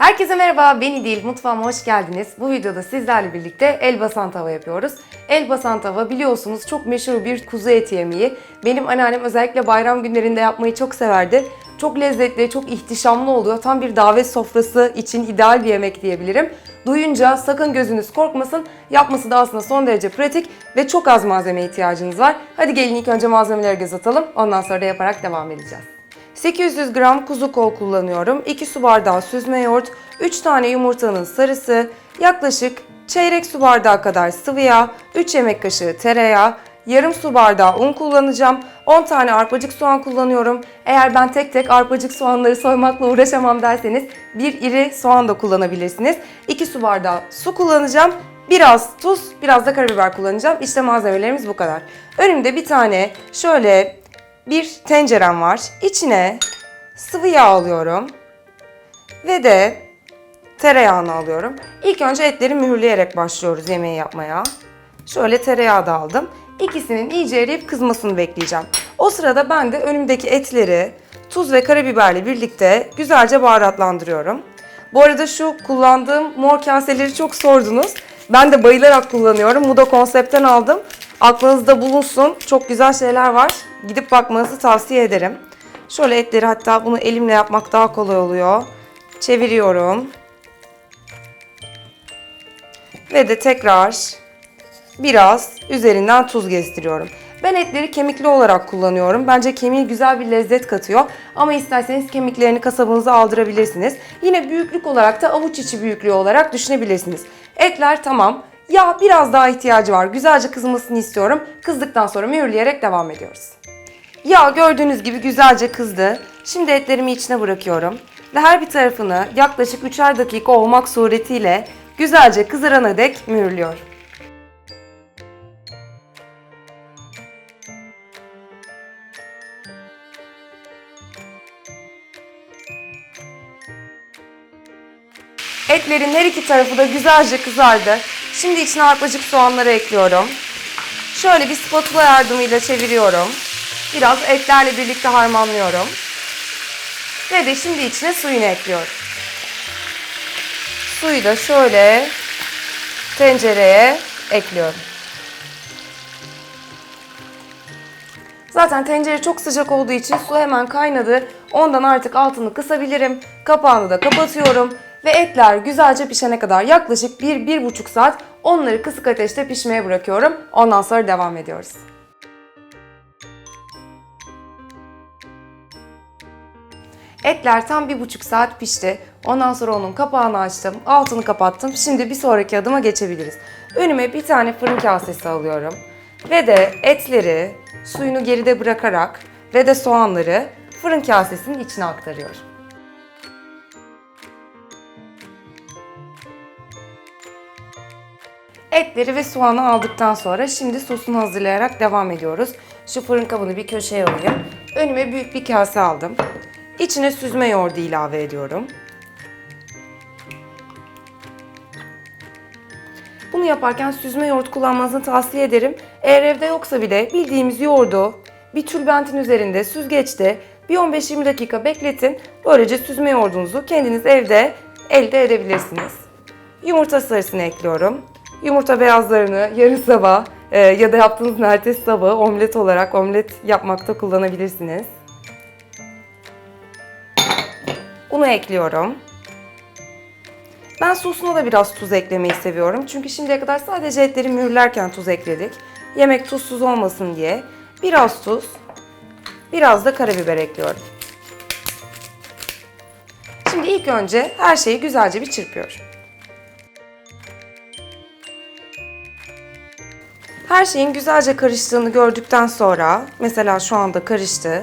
Herkese merhaba, ben İdil. Mutfağıma hoş geldiniz. Bu videoda sizlerle birlikte elbasan tava yapıyoruz. Elbasan tava biliyorsunuz çok meşhur bir kuzu eti yemeği. Benim anneannem özellikle bayram günlerinde yapmayı çok severdi. Çok lezzetli, çok ihtişamlı oluyor. Tam bir davet sofrası için ideal bir yemek diyebilirim. Duyunca sakın gözünüz korkmasın. Yapması da aslında son derece pratik ve çok az malzeme ihtiyacınız var. Hadi gelin ilk önce malzemelere göz atalım. Ondan sonra da yaparak devam edeceğiz. 800 gram kuzu kol kullanıyorum. 2 su bardağı süzme yoğurt, 3 tane yumurtanın sarısı, yaklaşık çeyrek su bardağı kadar sıvı yağ, 3 yemek kaşığı tereyağı, yarım su bardağı un kullanacağım. 10 tane arpacık soğan kullanıyorum. Eğer ben tek tek arpacık soğanları soymakla uğraşamam derseniz bir iri soğan da kullanabilirsiniz. 2 su bardağı su kullanacağım. Biraz tuz, biraz da karabiber kullanacağım. İşte malzemelerimiz bu kadar. Önümde bir tane şöyle bir tencerem var. İçine sıvı yağ alıyorum. Ve de tereyağını alıyorum. İlk önce etleri mühürleyerek başlıyoruz yemeği yapmaya. Şöyle tereyağı da aldım. İkisinin iyice eriyip kızmasını bekleyeceğim. O sırada ben de önümdeki etleri tuz ve karabiberle birlikte güzelce baharatlandırıyorum. Bu arada şu kullandığım mor kaseleri çok sordunuz. Ben de bayılarak kullanıyorum. Muda konseptten aldım. Aklınızda bulunsun. Çok güzel şeyler var. Gidip bakmanızı tavsiye ederim. Şöyle etleri hatta bunu elimle yapmak daha kolay oluyor. Çeviriyorum. Ve de tekrar biraz üzerinden tuz gezdiriyorum. Ben etleri kemikli olarak kullanıyorum. Bence kemiği güzel bir lezzet katıyor. Ama isterseniz kemiklerini kasabınıza aldırabilirsiniz. Yine büyüklük olarak da avuç içi büyüklüğü olarak düşünebilirsiniz. Etler tamam. Yağ biraz daha ihtiyacı var. Güzelce kızmasını istiyorum. Kızdıktan sonra mühürleyerek devam ediyoruz. Yağ gördüğünüz gibi güzelce kızdı. Şimdi etlerimi içine bırakıyorum. Ve her bir tarafını yaklaşık 3'er dakika olmak suretiyle güzelce kızarana dek mühürlüyorum. Etlerin her iki tarafı da güzelce kızardı. Şimdi içine arpacık soğanları ekliyorum. Şöyle bir spatula yardımıyla çeviriyorum. Biraz etlerle birlikte harmanlıyorum. Ve de şimdi içine suyunu ekliyorum. Suyu da şöyle tencereye ekliyorum. Zaten tencere çok sıcak olduğu için su hemen kaynadı. Ondan artık altını kısabilirim. Kapağını da kapatıyorum. Ve etler güzelce pişene kadar yaklaşık 1-1,5 saat onları kısık ateşte pişmeye bırakıyorum. Ondan sonra devam ediyoruz. Etler tam bir buçuk saat pişti. Ondan sonra onun kapağını açtım, altını kapattım. Şimdi bir sonraki adıma geçebiliriz. Önüme bir tane fırın kasesi alıyorum. Ve de etleri suyunu geride bırakarak ve de soğanları fırın kasesinin içine aktarıyorum. Etleri ve soğanı aldıktan sonra şimdi sosunu hazırlayarak devam ediyoruz. Şu fırın kabını bir köşeye alayım. Önüme büyük bir kase aldım. İçine süzme yoğurdu ilave ediyorum. Bunu yaparken süzme yoğurt kullanmanızı tavsiye ederim. Eğer evde yoksa bile bildiğimiz yoğurdu bir tülbentin üzerinde süzgeçte bir 15-20 dakika bekletin. Böylece süzme yoğurdunuzu kendiniz evde elde edebilirsiniz. Yumurta sarısını ekliyorum. Yumurta beyazlarını yarı sabah e, ya da yaptığınız ertesi sabahı omlet olarak omlet yapmakta kullanabilirsiniz. Unu ekliyorum. Ben sosuna da biraz tuz eklemeyi seviyorum. Çünkü şimdiye kadar sadece etleri mühürlerken tuz ekledik. Yemek tuzsuz olmasın diye. Biraz tuz, biraz da karabiber ekliyorum. Şimdi ilk önce her şeyi güzelce bir çırpıyorum. Her şeyin güzelce karıştığını gördükten sonra, mesela şu anda karıştı.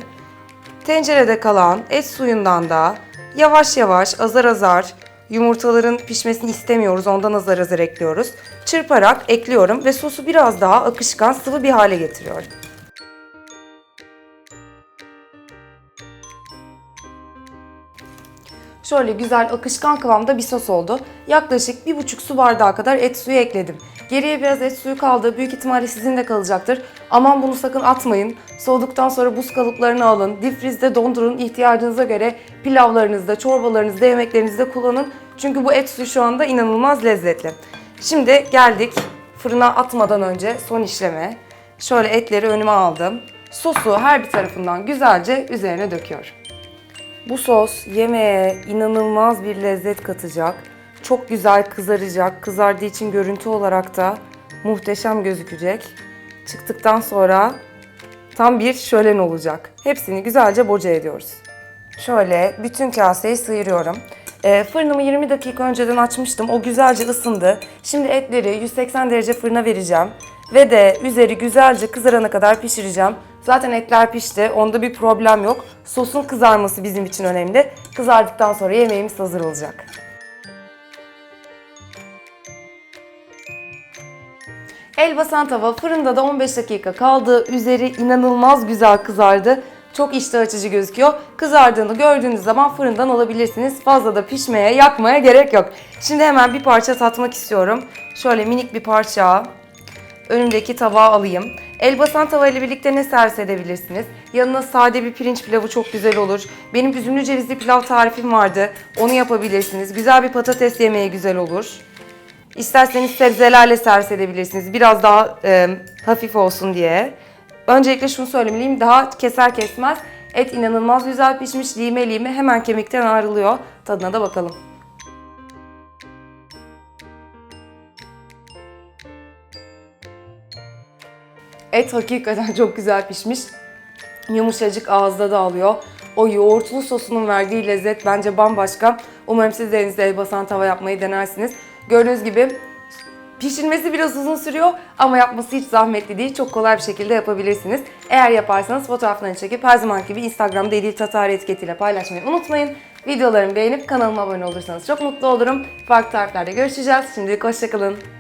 Tencerede kalan et suyundan da yavaş yavaş azar azar yumurtaların pişmesini istemiyoruz. Ondan azar azar ekliyoruz. Çırparak ekliyorum ve sosu biraz daha akışkan sıvı bir hale getiriyorum. Şöyle güzel akışkan kıvamda bir sos oldu. Yaklaşık 1,5 su bardağı kadar et suyu ekledim. Geriye biraz et suyu kaldı. Büyük ihtimalle sizin de kalacaktır. Aman bunu sakın atmayın. Soğuduktan sonra buz kalıplarını alın. Difrizde dondurun. ihtiyacınıza göre pilavlarınızda, çorbalarınızda, yemeklerinizde kullanın. Çünkü bu et suyu şu anda inanılmaz lezzetli. Şimdi geldik fırına atmadan önce son işleme. Şöyle etleri önüme aldım. Sosu her bir tarafından güzelce üzerine döküyorum. Bu sos yemeğe inanılmaz bir lezzet katacak. Çok güzel kızaracak. Kızardığı için görüntü olarak da muhteşem gözükecek. Çıktıktan sonra tam bir şölen olacak. Hepsini güzelce boca ediyoruz. Şöyle bütün kaseyi sıyırıyorum. Ee, fırınımı 20 dakika önceden açmıştım. O güzelce ısındı. Şimdi etleri 180 derece fırına vereceğim. Ve de üzeri güzelce kızarana kadar pişireceğim. Zaten etler pişti. Onda bir problem yok. Sosun kızarması bizim için önemli. Kızardıktan sonra yemeğimiz hazır olacak. Elbasan tava fırında da 15 dakika kaldı. Üzeri inanılmaz güzel kızardı. Çok iştah açıcı gözüküyor. Kızardığını gördüğünüz zaman fırından alabilirsiniz. Fazla da pişmeye, yakmaya gerek yok. Şimdi hemen bir parça tatmak istiyorum. Şöyle minik bir parça önümdeki tabağa alayım. Elbasan tava ile birlikte ne servis edebilirsiniz? Yanına sade bir pirinç pilavı çok güzel olur. Benim üzümlü cevizli pilav tarifim vardı. Onu yapabilirsiniz. Güzel bir patates yemeği güzel olur. İsterseniz sebzelerle servis edebilirsiniz. Biraz daha e, hafif olsun diye. Öncelikle şunu söylemeliyim. Daha keser kesmez et inanılmaz güzel pişmiş. Lime lime hemen kemikten ayrılıyor. Tadına da bakalım. Et hakikaten çok güzel pişmiş. Yumuşacık ağızda dağılıyor. O yoğurtlu sosunun verdiği lezzet bence bambaşka. Umarım siz de elinizde tava yapmayı denersiniz. Gördüğünüz gibi Pişirmesi biraz uzun sürüyor ama yapması hiç zahmetli değil. Çok kolay bir şekilde yapabilirsiniz. Eğer yaparsanız fotoğraflarını çekip her zaman gibi Instagram'da Edil Tatar etiketiyle paylaşmayı unutmayın. Videolarımı beğenip kanalıma abone olursanız çok mutlu olurum. Farklı tariflerde görüşeceğiz. Şimdilik hoşçakalın.